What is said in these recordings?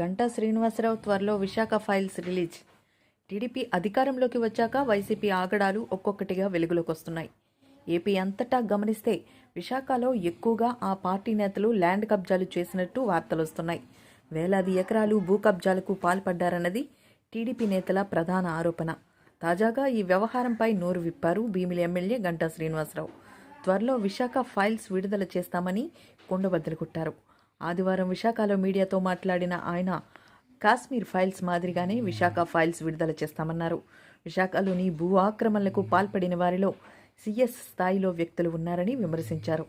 గంటా శ్రీనివాసరావు త్వరలో Visakha files release. TDP అధికారంలోకి వచ్చాక వైసీపీ ఆగడాలు ఒక్కొక్కటిగా వెలుగులోకి వస్తున్నాయి ఏపీ అంతటా గమనిస్తే విశాఖలో ఎక్కువగా ఆ పార్టీ నేతలు ల్యాండ్ కబ్జాలు చేసినట్టు వార్తలు వస్తున్నాయి వేలాది ఎకరాలు భూ కబ్జాలకు పాల్పడ్డారన్నది టీడీపీ నేతల ప్రధాన ఆరోపణ. తాజాగా ఈ వ్యవహారంపై నోరు విప్పారు భీమిలి ఎమ్మెల్యే గంటా శ్రీనివాసరావు. త్వరలో విశాఖ ఫైల్స్ విడుదల చేస్తామని కొండబద్దలు కొట్టారు. ఆదివారం విశాఖలో మీడియాతో మాట్లాడిన ఆయన కాశ్మీర్ ఫైల్స్ మాదిరిగానే విశాఖ ఫైల్స్ విడుదల చేస్తామన్నారు. విశాఖలోని భూ ఆక్రమణలకు పాల్పడిన వారిలో సీఎస్ స్థాయిలో వ్యక్తులు ఉన్నారని విమర్శించారు.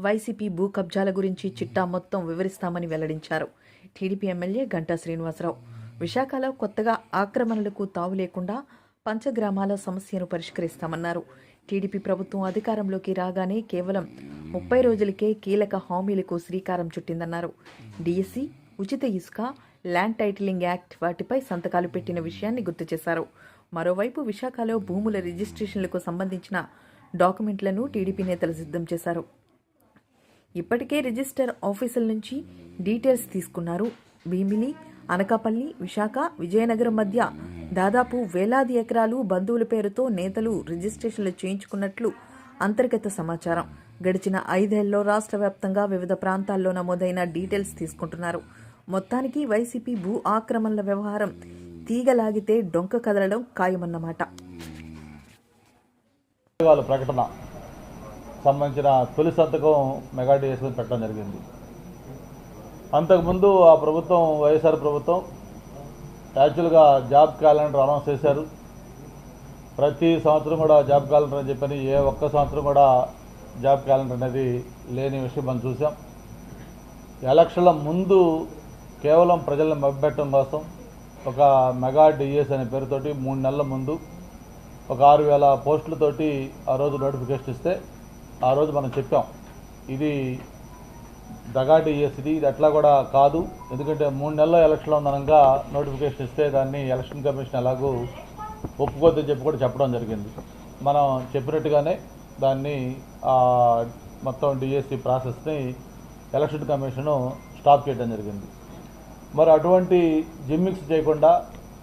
వైసీపీ భూ కబ్జాల గురించి చిట్టా మొత్తం వివరిస్తామని వెల్లడించారు. టీడీపీ ఎమ్మెల్యే గంటా శ్రీనివాసరావు విశాఖలో కొత్తగా ఆక్రమణలకు తావు లేకుండా పంచగ్రామాల సమస్యను పరిష్కరిస్తామన్నారు. టీడీపీ ప్రభుత్వం అధికారంలోకి రాగానే కేవలం ముప్పై రోజులకే కీలక హామీలకు శ్రీకారం చుట్టిందన్నారు. డిఎస్సి ఉచిత ఇసుక ల్యాండ్ టైటిలింగ్ యాక్ట్ వాటిపై సంతకాలు పెట్టిన విషయాన్ని గుర్తు చేశారు. మరోవైపు విశాఖలో భూముల రిజిస్ట్రేషన్లకు సంబంధించిన డాక్యుమెంట్లను టీడీపీ నేతలు సిద్ధం చేశారు. ఇప్పటికే రిజిస్టర్ ఆఫీసుల నుంచి డీటెయిల్స్ తీసుకున్నారు. భీమిలి అనకాపల్లి విశాఖ విజయనగరం మధ్య దాదాపు వేలాది ఎకరాలు బంధువుల పేరుతో నేతలు రిజిస్ట్రేషన్లు చేయించుకున్నట్లు అంతర్గత సమాచారం. గడిచిన ఐదేళ్ళలో రాష్ట్ర వ్యాప్తంగా వివిధ ప్రాంతాల్లో నమోదైన డీటెయిల్స్ తీసుకుంటున్నారు. మొత్తానికి వైసీపీ భూ ఆక్రమణల వ్యవహారం తీగలాగితే డొంక కదలడం ఖాయమన్నమాట. వాళ్ళ ప్రకటన సంబంధించిన తొలి సంతకం మెగా వేసుకుని పెట్టడం జరిగింది. అంతకుముందు ఆ ప్రభుత్వం వైఎస్ఆర్ ప్రభుత్వం యాక్చువల్గా జాబ్ క్యాలెండర్ అనౌన్స్ చేశారు. ప్రతి సంవత్సరం కూడా జాబ్ క్యాలెండర్ అని చెప్పని ఏ ఒక్క సంవత్సరం కూడా జాబ్ క్యాలెండర్ అనేది లేని విషయం మనం చూసాం. ఎలక్షన్ల ముందు కేవలం ప్రజలను మభ్యపెట్టడం కోసం ఒక మెగా డిఎస్ అనే పేరుతోటి మూడు నెలల ముందు ఒక ఆరు వేల పోస్టులతోటి ఆ రోజు నోటిఫికేషన్ ఇస్తే ఆ రోజు మనం చెప్పాం. ఇది దగా డిఎస్ ఇది ఇది అట్లా కూడా కాదు. ఎందుకంటే మూడు నెలల ఎలక్షన్లో ఉందనగా నోటిఫికేషన్ ఇస్తే దాన్ని ఎలక్షన్ కమిషన్ ఎలాగూ ఒప్పుకోద్దని చెప్పి కూడా చెప్పడం జరిగింది. మనం చెప్పినట్టుగానే దాన్ని ఆ, మొత్తం డిఎస్సి ప్రాసెస్ని ఎలక్షన్ కమిషను స్టాప్ చేయడం జరిగింది. మరి అటువంటి జిమ్మిక్స్ చేయకుండా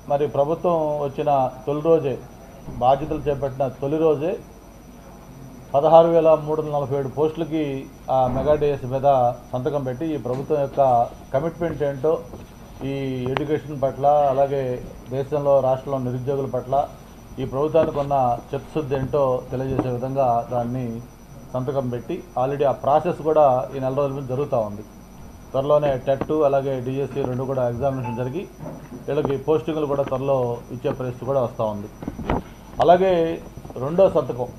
మరి ప్రభుత్వం వచ్చిన తొలి రోజే బాధ్యతలు చేపట్టిన తొలి రోజే పదహారు వేల మూడు వందల నలభై ఏడు పోస్టులకి ఆ మెగా డిఎస్ మీద సంతకం పెట్టి ఈ ప్రభుత్వం యొక్క కమిట్మెంట్ ఏంటో ఈ ఎడ్యుకేషన్ పట్ల అలాగే దేశంలో రాష్ట్రంలో నిరుద్యోగుల పట్ల ఈ ప్రభుత్వానికి ఉన్న చిత్తశుద్ధి ఏంటో తెలియజేసే విధంగా దాన్ని సంతకం పెట్టి ఆల్రెడీ ఆ ప్రాసెస్ కూడా ఈ నెల రోజుల నుంచి జరుగుతూ ఉంది. త్వరలోనే టెట్ అలాగే డిఎస్సి రెండు కూడా ఎగ్జామినేషన్ జరిగి వీళ్ళకి పోస్టింగ్లు కూడా త్వరలో ఇచ్చే పరిస్థితి కూడా వస్తూ ఉంది. అలాగే రెండో సంతకం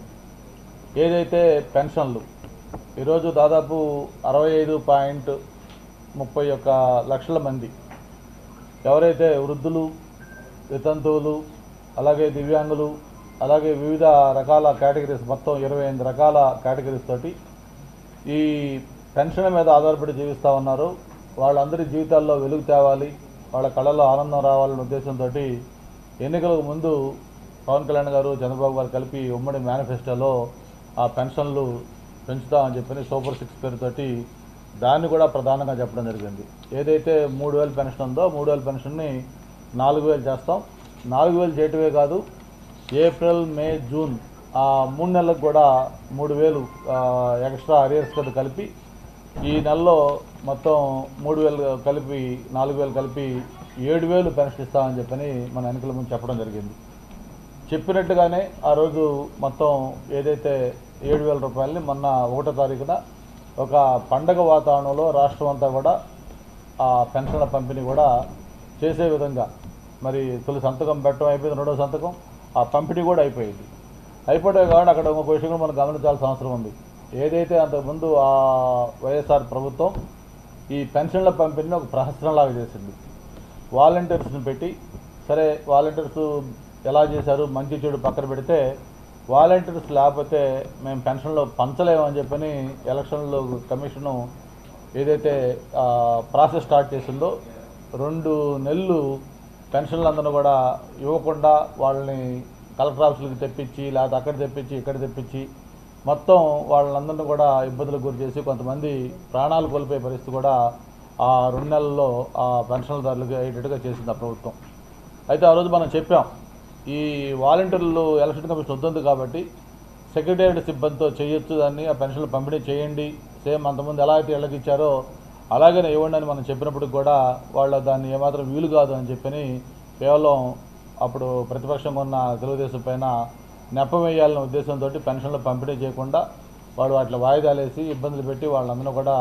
ఏదైతే పెన్షన్లు ఈరోజు దాదాపు అరవై ఐదు పాయింట్ ముప్పై ఒక్క లక్షల మంది ఎవరైతే వృద్ధులు వితంతువులు అలాగే దివ్యాంగులు అలాగే వివిధ రకాల కేటగిరీస్ మొత్తం ఇరవై ఎనిమిది రకాల కేటగిరీస్ తోటి ఈ పెన్షన్ మీద ఆధారపడి జీవిస్తూ ఉన్నారు. వాళ్ళందరి జీవితాల్లో వెలుగు తేవాలి వాళ్ళ కళలో ఆనందం రావాలనే ఉద్దేశంతో ఎన్నికలకు ముందు పవన్ కళ్యాణ్ గారు చంద్రబాబు గారు కలిపి ఉమ్మడి మేనిఫెస్టోలో ఆ పెన్షన్లు పెంచుతామని చెప్పని సూపర్ సిక్స్ పేరుతోటి దాన్ని కూడా ప్రధానంగా చెప్పడం జరిగింది. ఏదైతే మూడు పెన్షన్ ఉందో మూడు వేల పెన్షన్ని నాలుగు వేలు చేస్తాం. నాలుగు వేలు చేయటమే కాదు ఏప్రిల్ మే జూన్ ఆ మూడు నెలలకు కూడా మూడు వేలు ఎక్స్ట్రా అరియర్స్ కింద కలిపి ఈ నెలలో మొత్తం మూడు వేలు కలిపి నాలుగు వేలు కలిపి ఏడు వేలు పెన్షన్ ఇస్తామని చెప్పని మన ఎన్నికల ముందు చెప్పడం జరిగింది. చెప్పినట్టుగానే ఆ రోజు మొత్తం ఏదైతే ఏడు వేల రూపాయలని మొన్న ఒకటో తారీఖున ఒక పండగ వాతావరణంలో రాష్ట్రం అంతా కూడా ఆ పెన్షన్ల పంపిణీ కూడా చేసే విధంగా మరి తొలి సంతకం పెట్టడం అయిపోయింది రెండో సంతకం ఆ పంపిణీ కూడా అయిపోయింది. అయిపోతే కాబట్టి అక్కడ ఇంకొక విషయం కూడా మనం గమనించాల్సిన అవసరం ఉంది. ఏదైతే అంతకుముందు ఆ వైఎస్ఆర్ ప్రభుత్వం ఈ పెన్షన్ల పంపిణీని ఒక ప్రహసనంలాగా చేసింది. వాలంటీర్స్ని పెట్టి సరే వాలంటీర్స్ ఎలా చేశారు మంచి చెడు పక్కన పెడితే వాలంటీర్స్ లేకపోతే మేము పెన్షన్లో పంచలేమని చెప్పని ఎలక్షన్లో కమిషను ఏదైతే ప్రాసెస్ స్టార్ట్ చేసిందో రెండు నెలలు పెన్షన్లందరూ కూడా ఇవ్వకుండా వాళ్ళని కలెక్టర్ ఆఫీసులకు తెప్పించి లేకపోతే అక్కడ తెప్పించి ఇక్కడ తెప్పించి మొత్తం వాళ్ళందరినీ కూడా ఇబ్బందులకు గురి చేసి కొంతమంది ప్రాణాలు కోల్పోయే పరిస్థితి కూడా ఆ రెండు నెలల్లో ఆ పెన్షన్దారులకు అయ్యేటట్టుగా చేసింది ఆ ప్రభుత్వం. అయితే ఆ రోజు మనం చెప్పాం ఈ వాలంటీర్లు ఎలక్షన్ కమిషన్ వద్దుంది కాబట్టి సెక్రటేరియట్ సిబ్బందితో చేయొచ్చు దాన్ని ఆ పెన్షన్లు పంపిణీ చేయండి. సేమ్ అంతకుముందు ఎలా అయితే ఇళ్ళకి ఇచ్చారో అలాగనే ఇవ్వండి అని మనం చెప్పినప్పుడు కూడా వాళ్ళ దాన్ని ఏమాత్రం వీలు కాదు అని చెప్పని కేవలం అప్పుడు ప్రతిపక్షంగా ఉన్న తెలుగుదేశం పైన నెపం వేయాలనే ఉద్దేశంతో పెన్షన్లు పంపిణీ చేయకుండా వాళ్ళు వాటిలో వాయిదాలు వేసి ఇబ్బందులు పెట్టి వాళ్ళందరూ కూడా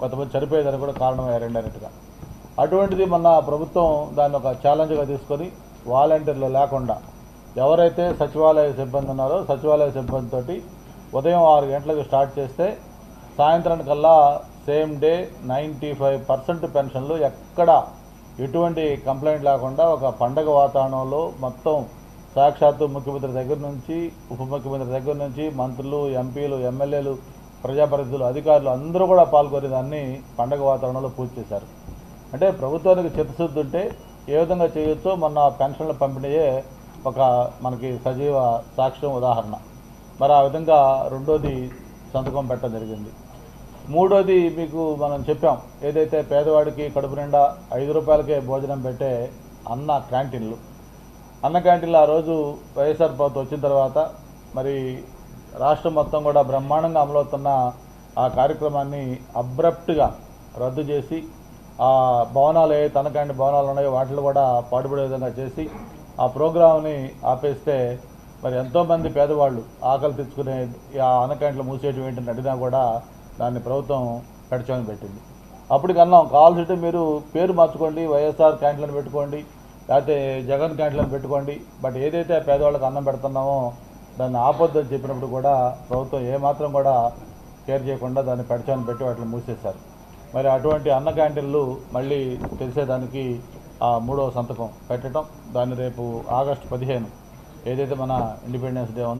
కొంతమంది చనిపోయేదానికి కూడా కారణమయ్యారండి అన్నట్టుగా. అటువంటిది మన ప్రభుత్వం దాన్ని ఒక ఛాలెంజ్గా తీసుకొని వాలంటీర్లు లేకుండా ఎవరైతే సచివాలయ సిబ్బంది ఉన్నారో సచివాలయ సిబ్బందితోటి ఉదయం ఆరు గంటలకు స్టార్ట్ చేస్తే సాయంత్రానికల్లా same day ninety five percent పెన్షన్లు ఎక్కడ ఎటువంటి కంప్లైంట్ లేకుండా ఒక పండగ వాతావరణంలో మొత్తం సాక్షాత్తు ముఖ్యమంత్రి దగ్గర నుంచి ఉప ముఖ్యమంత్రి దగ్గర నుంచి మంత్రులు ఎంపీలు ఎమ్మెల్యేలు ప్రజాప్రతినిధులు అధికారులు అందరూ కూడా పాల్గొనే దాన్ని పండగ వాతావరణంలో పూర్తి చేశారు. అంటే ప్రభుత్వానికి చిత్తశుద్ధి ఉంటే ఏ విధంగా చేయొచ్చో మొన్న పెన్షన్ల పంపిణీయే ఒక మనకి సజీవ సాక్ష్యం ఉదాహరణ. మరి ఆ విధంగా రెండోది సంతకం పెట్టడం జరిగింది. మూడోది మీకు మనం చెప్పాం ఏదైతే పేదవాడికి కడుపు నిండా ఐదు రూపాయలకే భోజనం పెట్టే అన్న క్యాంటీన్లు. అన్న క్యాంటీన్లు ఆ రోజు వైఎస్ఆర్ ప్రభుత్వం వచ్చిన తర్వాత మరి రాష్ట్రం మొత్తం కూడా బ్రహ్మాండంగా అమలవుతున్న ఆ కార్యక్రమాన్ని అబ్రప్ట్గా రద్దు చేసి ఆ భవనాలు ఏ తనకాంటి భవనాలు ఉన్నాయో వాటిని కూడా పాటుపడే విధంగా చేసి ఆ ప్రోగ్రామ్ని ఆపేస్తే మరి ఎంతోమంది పేదవాళ్ళు ఆకలి తెచ్చుకునే ఆ అన్నకాంట్లు మూసేయటం ఏంటని అడిగినా కూడా దాన్ని ప్రభుత్వం పెడచోని పెట్టింది. అప్పటికన్నాం కావాల్సింటే మీరు పేరు మార్చుకోండి వైఎస్ఆర్ క్యాంటీన్లను పెట్టుకోండి లేకపోతే జగన్ క్యాంటీన్లను పెట్టుకోండి బట్ ఏదైతే పేదవాళ్ళకి అన్నం పెడుతున్నామో దాన్ని ఆపొద్దని చెప్పినప్పుడు కూడా ప్రభుత్వం ఏమాత్రం కూడా కేర్ చేయకుండా దాన్ని పెడచోని పెట్టి వాటిని మూసేశారు. మరి అటువంటి అన్న క్యాంటీన్లు మళ్ళీ తెలిసేదానికి ఆ మూడవ సంతకం పెట్టడం దాన్ని రేపు ఆగస్టు పదిహేను ఏదైతే మన ఇండిపెండెన్స్ డే ఉందో